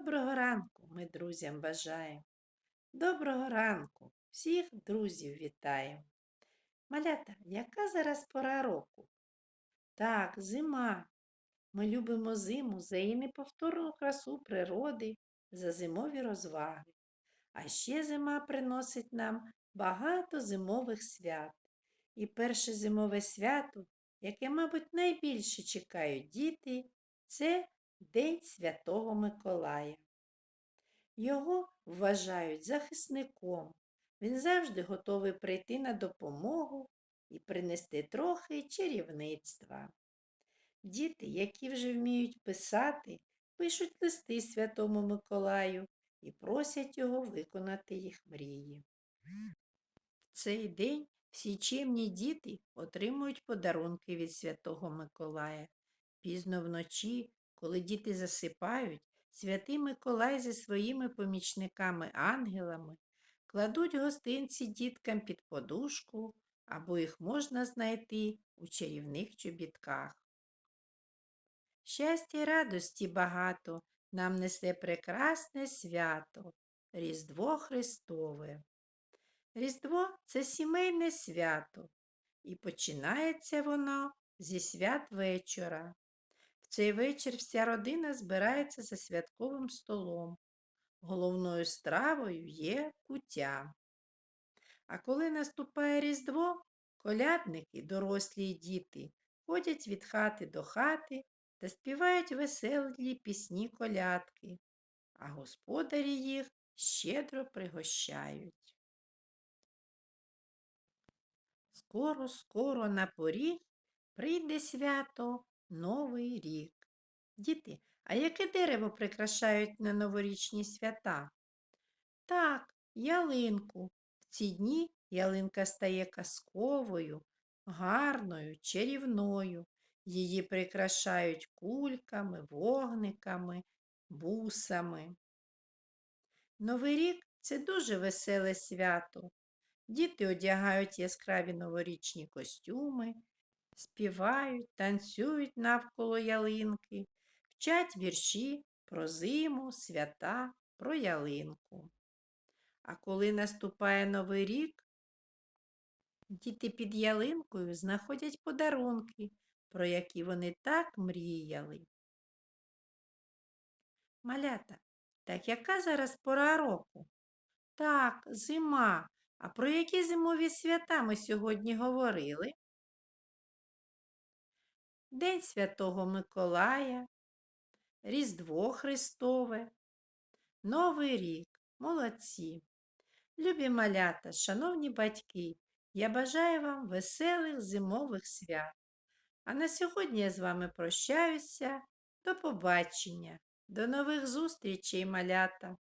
Доброго ранку ми друзям бажаємо. Доброго ранку, всіх друзів вітаємо. Малята, яка зараз пора року? Так, зима. Ми любимо зиму за її неповторну красу природи, за зимові розваги. А ще зима приносить нам багато зимових свят. І перше зимове свято, яке, мабуть, найбільше чекають діти, це День Святого Миколая. Його вважають захисником. Він завжди готовий прийти на допомогу і принести трохи чарівництва. Діти, які вже вміють писати, пишуть листи Святому Миколаю і просять його виконати їх мрії. В цей день всі чемні діти отримують подарунки від Святого Миколая. Пізно вночі, коли діти засипають, святий Миколай зі своїми помічниками-ангелами кладуть гостинці діткам під подушку, або їх можна знайти у чарівних чобітках. Щастя й радості багато нам несе прекрасне свято, Різдво Христове. Різдво це сімейне свято, і починається воно зі свят вечора. Цей вечір вся родина збирається за святковим столом. Головною стравою є куття. А коли наступає Різдво, колядники, дорослі й діти, ходять від хати до хати та співають веселі пісні колядки, а господарі їх щедро пригощають. Скоро, скоро на поріг прийде свято Новий рік. Діти, а яке дерево прикрашають на новорічні свята? Так, ялинку. В ці дні ялинка стає казковою, гарною, чарівною. Її прикрашають кульками, вогниками, бусами. Новий рік це дуже веселе свято. Діти одягають яскраві новорічні костюми, співають, танцюють навколо ялинки, вчать вірші про зиму, свята, про ялинку. А коли наступає Новий рік, діти під ялинкою знаходять подарунки, про які вони так мріяли. Малята, так яка зараз пора року? Так, зима. А про які зимові свята ми сьогодні говорили? День Святого Миколая, Різдво Христове, Новий рік, молодці. Любі малята, шановні батьки, я бажаю вам веселих зимових свят. А на сьогодні я з вами прощаюся. До побачення, до нових зустрічей, малята!